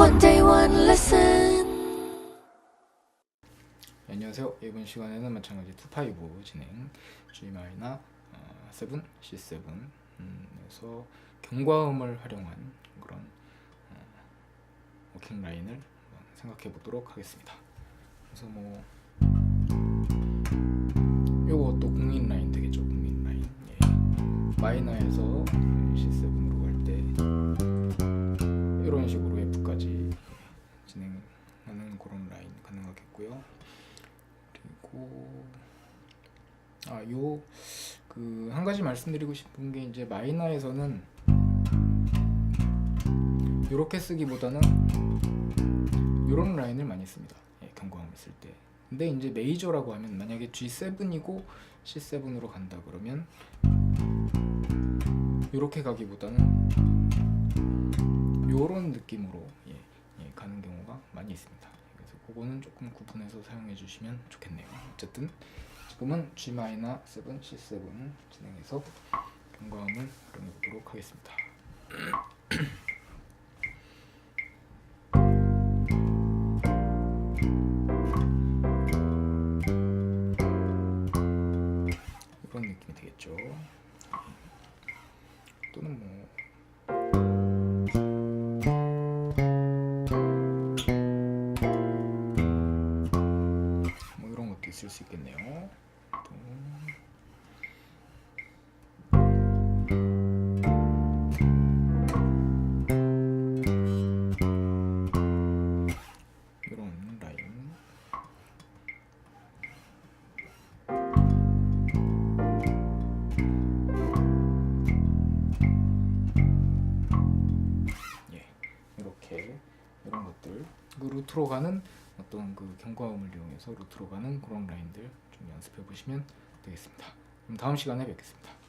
One day, one lesson. 네, 안녕하세요. 이번 시간에는 마찬가지 2파이브 진행 G 마이너 어, 7, C7 음, 에서 경과음을 활용한 그런 어, 워킹 라인을 생각해 보도록 하겠습니다. 그래서 뭐 요것도 공인 라인 되겠죠. 공인 라인. 예. 마이너에서 C7으로 갈 때 이런 식으로 가능하겠고요. 그리고 아 요 그 한 가지 말씀드리고 싶은 게 이제 마이너에서는 이렇게 쓰기보다는 이런 라인을 많이 씁니다. 예, 경고음을 쓸 때. 근데 이제 메이저라고 하면 만약에 G7이고 C7으로 간다 그러면 이렇게 가기보다는 이런 느낌으로 예, 예, 가는 경우가 많이 있습니다. 그거는 조금 구분해서 사용해 주시면 좋겠네요. 어쨌든 지금은 G 마이너 7, C7 진행해서 경과음을 활용해 보도록 하겠습니다. 이런 느낌이 되겠죠. 또는 뭐 있을 수 있겠네요. 또 이런 라인. 예, 이렇게 이런 것들 그 루트로 가는 어떤 그 경과음을 이용해서 루트로 가는 그런 라인들 좀 연습해 보시면 되겠습니다. 그럼 다음 시간에 뵙겠습니다.